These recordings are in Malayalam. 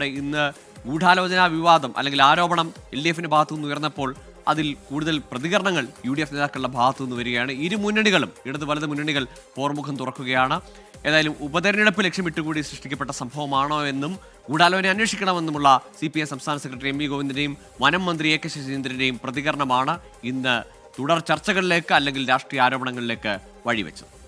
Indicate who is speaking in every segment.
Speaker 1: അവിടെ ഇന്ന് ഗൂഢാലോചനാ വിവാദം അല്ലെങ്കിൽ ആരോപണം എൽ ഡി എഫിന്റെ ഭാഗത്തു നിന്ന് ഉയർന്നപ്പോൾ അതിൽ കൂടുതൽ പ്രതികരണങ്ങൾ യു ഡി എഫ് നേതാക്കളുടെ ഭാഗത്തു നിന്ന് വരികയാണ്. ഇരു മുന്നണികളും ഇടത് വലത് മുന്നണികൾ പോർമുഖം തുറക്കുകയാണ്. ഏതായാലും ഉപതെരഞ്ഞെടുപ്പ് ലക്ഷ്യമിട്ടുകൂടി സൃഷ്ടിക്കപ്പെട്ട സംഭവമാണോ എന്നും ഗൂഢാലോചന അന്വേഷിക്കണമെന്നുമുള്ള സി പി എം സംസ്ഥാന സെക്രട്ടറി എം വി ഗോവിന്ദന്റെയും വനം മന്ത്രി എ കെ ശശീന്ദ്രന്റെയും പ്രതികരണമാണ് ഇന്ന് തുടർ ചർച്ചകളിലേക്ക് അല്ലെങ്കിൽ രാഷ്ട്രീയ ആരോപണങ്ങളിലേക്ക് വഴിവെച്ചത്.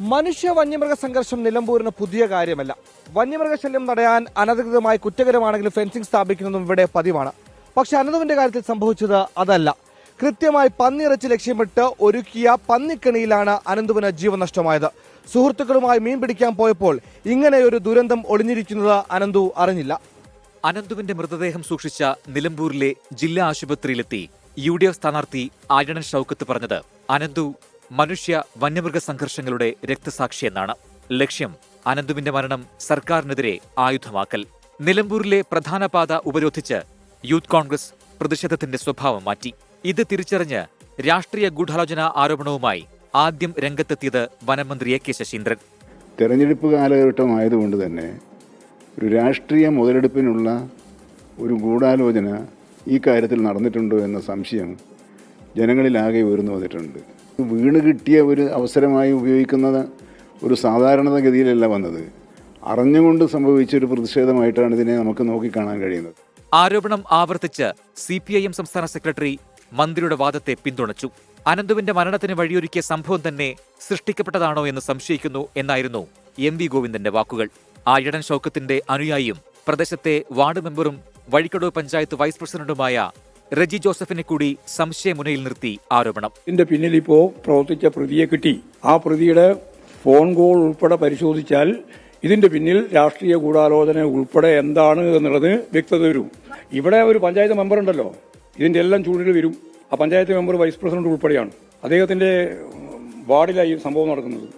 Speaker 2: മനുഷ്യ വന്യമൃഗ സംഘർഷം നിലമ്പൂരിന് പുതിയ കാര്യമല്ല. വന്യമൃഗശല്യം തടയാൻ അനധികൃതമായി കുറ്റകരമാണെങ്കിലും ഫെൻസിംഗ് സ്ഥാപിക്കുന്നതും ഇവിടെ പതിവാണ്. പക്ഷെ അനന്തുവിന്റെ കാര്യത്തിൽ സംഭവിച്ചത് അതല്ല. കൃത്യമായി പന്നിയിറച്ചി ലക്ഷ്യമിട്ട് ഒരുക്കിയ പന്നിക്കണിയിലാണ് അനന്തുവിന് ജീവൻ നഷ്ടമായത്. സുഹൃത്തുക്കളുമായി മീൻ പിടിക്കാൻ പോയപ്പോൾ ഇങ്ങനെയൊരു ദുരന്തം ഒളിഞ്ഞിരിക്കുന്നത് അനന്തു അറിഞ്ഞില്ല.
Speaker 3: അനന്തുവിന്റെ മൃതദേഹം സൂക്ഷിച്ച നിലമ്പൂരിലെ ജില്ലാ ആശുപത്രിയിലെത്തി യു ഡി എഫ് സ്ഥാനാർത്ഥി ആര്യണൻ ഷൌക്കത്ത് പറഞ്ഞത് അനന്തു മനുഷ്യ വന്യമൃഗ സംഘർഷങ്ങളുടെ രക്തസാക്ഷിയെന്നാണ്. ലക്ഷ്യം അനന്തുവിന്റെ മരണം സർക്കാരിനെതിരെ ആയുധമാക്കൽ. നിലമ്പൂരിലെ പ്രധാന പാത ഉപരോധിച്ച് യൂത്ത് കോൺഗ്രസ് പ്രതിഷേധത്തിന്റെ സ്വഭാവം മാറ്റി. ഇത് തിരിച്ചറിഞ്ഞ് രാഷ്ട്രീയ ഗൂഢാലോചന ആരോപണവുമായി ആദ്യം രംഗത്തെത്തിയത് വനമന്ത്രി എ കെ ശശീന്ദ്രൻ.
Speaker 4: തെരഞ്ഞെടുപ്പ് കാലഘട്ടമായതുകൊണ്ട് തന്നെ ഒരു രാഷ്ട്രീയ മുതലെടുപ്പിനുള്ള ഒരു ഗൂഢാലോചന ഈ കാര്യത്തിൽ നടന്നിട്ടുണ്ടോ എന്ന സംശയം ജനങ്ങളിലാകെ ഉയർന്നു വന്നിട്ടുണ്ട്. വീണ് കിട്ടിയ ഒരു അവസരമായി ഉപയോഗിക്കുന്നത് ഒരു സാധാരണഗതിയിലല്ല വന്നത്. അറിഞ്ഞുകൊണ്ട് സംഭവിച്ച ഒരു പ്രതിഷേധമായിട്ടാണ് ഇതിനെ നമുക്ക് നോക്കിക്കാണാൻ കഴിയുന്നത്.
Speaker 3: ആരോപണം ആവർത്തിച്ച് സി പി ഐ എം സംസ്ഥാന സെക്രട്ടറി മന്ത്രിയുടെ വാദത്തെ പിന്തുണച്ചു. അനന്തുവിന്റെ മരണത്തിന് വഴിയൊരുക്കിയ സംഭവം തന്നെ സൃഷ്ടിക്കപ്പെട്ടതാണോ എന്ന് സംശയിക്കുന്നു എന്നായിരുന്നു എം വി ഗോവിന്ദന്റെ വാക്കുകൾ. ആയിടൻ ഷൌക്കത്തിന്റെ അനുയായിയും പ്രദേശത്തെ വാർഡ് മെമ്പറും വഴിക്കടവ് പഞ്ചായത്ത് വൈസ് പ്രസിഡന്റുമായ റെജി ജോസഫിനെ കൂടി സംശയമുനയിൽ നിർത്തി ആരോപണം.
Speaker 5: ഇതിന്റെ പിന്നിൽ ഇപ്പോ പ്രവർത്തിച്ച പ്രതിയെ കിട്ടി. ആ പ്രതിയുടെ ഫോൺ കോൾ ഉൾപ്പെടെ പരിശോധിച്ചാൽ ഇതിന്റെ പിന്നിൽ രാഷ്ട്രീയ ഗൂഢാലോചന ഉൾപ്പെടെ എന്താണ് എന്നുള്ളത് വ്യക്തത വരും. ഇവിടെ ഒരു പഞ്ചായത്ത് മെമ്പർ ഉണ്ടല്ലോ. ഇതിന്റെ എല്ലാം ചൂടിൽ വരും. ആ പഞ്ചായത്ത് മെമ്പർ വൈസ് പ്രസിഡന്റ് ഉൾപ്പെടെയാണ്. അദ്ദേഹത്തിന്റെ വാർഡിലായി സംഭവം നടക്കുന്നത്.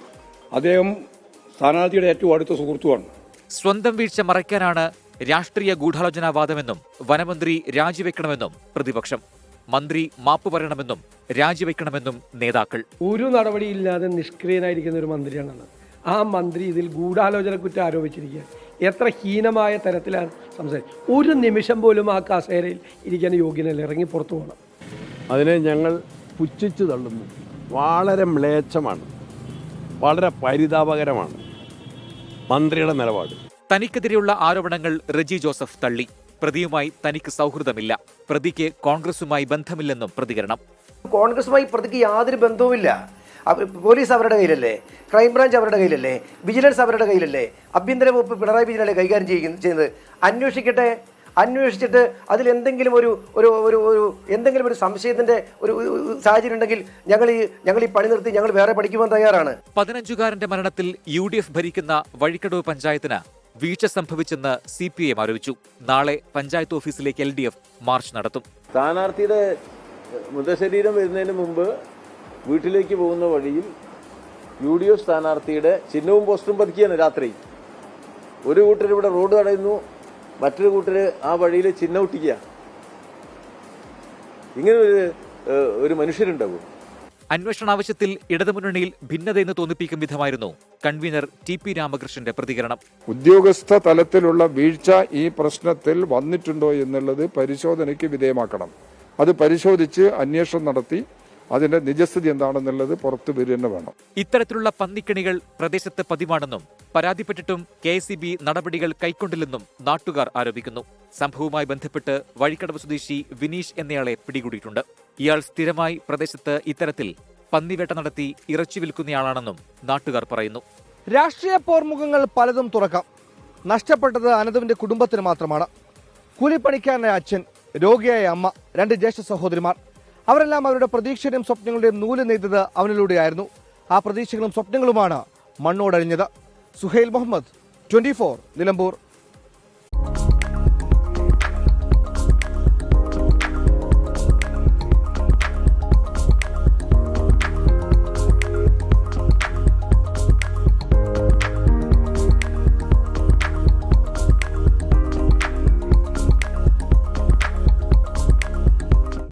Speaker 5: അദ്ദേഹം സ്ഥാനാർത്ഥിയുടെ ഏറ്റവും അടുത്ത സുഹൃത്തുമാണ്
Speaker 3: സ്വന്തം വീഴ്ച മറയ്ക്കാനാണ് രാഷ്ട്രീയ ഗൂഢാലോചനാവാദമെന്നും വനമന്ത്രി രാജിവെക്കണമെന്നും പ്രതിപക്ഷം മന്ത്രി മാപ്പ് പറയണമെന്നും രാജിവെക്കണമെന്നും നേതാക്കൾ.
Speaker 6: ഒരു നടപടിയില്ലാതെ നിഷ്ക്രിയനായിരിക്കുന്ന ഒരു മന്ത്രിയാണ് ആ മന്ത്രി ഇതിൽ ഗൂഢാലോചന കുറ്റം ആരോപിച്ചിരിക്കുക എത്ര ഹീനമായ തരത്തിലാണ് സംസാരിച്ചത്. ഒരു നിമിഷം പോലും ആ കസേരയിൽ ഇരിക്കാൻ യോഗ്യനല്ല. ഇറങ്ങി പുറത്തു പോകണം.
Speaker 7: അതിനെ ഞങ്ങൾ പുച്ഛിച്ചു തള്ളുന്നു. വളരെ മ്ലേച്ഛമാണ്. വളരെ പരിതാപകരമാണ് മന്ത്രിയുടെ നിലപാട്.
Speaker 3: തനിക്കെതിരെയുള്ള ആരോപണങ്ങൾ റെജി ജോസഫ് തള്ളി. പ്രതിയുമായി തനിക്ക് സൗഹൃദമില്ല. പ്രതിക്ക് കോൺഗ്രസുമായി ബന്ധമില്ലെന്നും പ്രതികരണം.
Speaker 8: കോൺഗ്രസുമായി പ്രതിക്ക് യാതൊരു ബന്ധവുമില്ല. പോലീസ് അവരുടെ കയ്യിലല്ലേ? ക്രൈംബ്രാഞ്ച് അവരുടെ കയ്യിലല്ലേ? വിജിലൻസ് അവരുടെ കയ്യിലല്ലേ? ആഭ്യന്തര വകുപ്പ് പിണറായി വിജയനല്ലേ കൈകാര്യം ചെയ്യുന്ന- ചെയ്യുന്നത്? അന്വേഷിക്കട്ടെ. അന്വേഷിച്ചിട്ട് അതിൽ എന്തെങ്കിലും ഒരു ഒരു ഒരു ഒരു എന്തെങ്കിലും ഒരു സംശയത്തിന്റെ ഒരു സാഹചര്യം ഉണ്ടെങ്കിൽ ഞങ്ങൾ ഈ ഞങ്ങൾ ഈ പണി നിർത്തി ഞങ്ങൾ വേറെ പഠിക്കുവാൻ തയ്യാറാണ്.
Speaker 3: പതിനഞ്ചുകാരന്റെ മരണത്തിൽ യു ഡി എഫ് ഭരിക്കുന്ന വഴിക്കടവ് പഞ്ചായത്തിന് വീഴ്ച സംഭവിച്ചെന്ന് സി പി എം ആരോപിച്ചു നാളെ പഞ്ചായത്ത് ഓഫീസിലേക്ക് എൽ ഡി എഫ് മാർച്ച് നടത്തും.
Speaker 9: സ്ഥാനാർത്ഥിയുടെ മൃതശരീരം വരുന്നതിന് മുമ്പ് വീട്ടിലേക്ക് പോകുന്ന വഴിയിൽ യു ഡി എഫ് സ്ഥാനാർത്ഥിയുടെ ചിഹ്നവും പോസ്റ്ററും പതിക്കുകയാണ് രാത്രി. ഒരു കൂട്ടർ ഇവിടെ റോഡ് തടയുന്നു. മറ്റൊരു കൂട്ടർ ആ വഴിയിൽ ചിഹ്നം ഒട്ടിക്കുക. ഇങ്ങനെ ഒരു ഒരു മനുഷ്യരുണ്ടാവും.
Speaker 3: അന്വേഷണ ആവശ്യത്തിൽ ഇടതുമുന്നണിയിൽ ഭിന്നതയെന്ന് തോന്നിപ്പിക്കും വിധമായിരുന്നു കൺവീനർ ടി പി രാമകൃഷ്ണന്റെ പ്രതികരണം.
Speaker 10: ഉദ്യോഗസ്ഥ തലത്തിലുള്ള വീഴ്ച ഈ പ്രശ്നത്തിൽ വന്നിട്ടുണ്ടോ എന്നുള്ളത് പരിശോധനയ്ക്ക് വിധേയമാക്കണം. അത് പരിശോധിച്ച് അന്വേഷണം നടത്തി അതിന്റെ നിജസ്ഥിതി എന്താണെന്നുള്ളത് പുറത്തു വരിക തന്നെ വേണം.
Speaker 3: ഇത്തരത്തിലുള്ള പന്നിക്കണികൾ പ്രദേശത്ത് പതിവാണെന്നും പരാതിപ്പെട്ടിട്ടും കെ നടപടികൾ കൈക്കൊണ്ടില്ലെന്നും നാട്ടുകാർ ആരോപിക്കുന്നു. സംഭവവുമായി ബന്ധപ്പെട്ട് വഴിക്കടവ് സ്വദേശി വിനീഷ് എന്നയാളെ പിടികൂടിയിട്ടുണ്ട്. ഇയാൾ സ്ഥിരമായി പ്രദേശത്ത് ഇത്തരത്തിൽ പന്നിവേട്ട നടത്തി ഇറച്ചി വിൽക്കുന്നയാളാണെന്നും നാട്ടുകാർ പറയുന്നു.
Speaker 2: രാഷ്ട്രീയ പോർമുഖങ്ങൾ പലതും തുറക്കാം. നഷ്ടപ്പെട്ടത് അനന്തവിന്റെ കുടുംബത്തിന് മാത്രമാണ്. കൂലിപ്പണിക്കാരനായ അച്ഛൻ രോഗിയായ അമ്മ രണ്ട് ജ്യേഷ്ഠ സഹോദരിമാർ. അവരെല്ലാം അവരുടെ പ്രതീക്ഷയുടെയും സ്വപ്നങ്ങളുടെയും നൂൽ നെയ്തത് അവനിലൂടെയായിരുന്നു. ആ പ്രതീക്ഷകളും സ്വപ്നങ്ങളുമാണ് മണ്ണോടഴിഞ്ഞത്. സുഹൈൽ മുഹമ്മദ് ട്വന്റി നിലമ്പൂർ.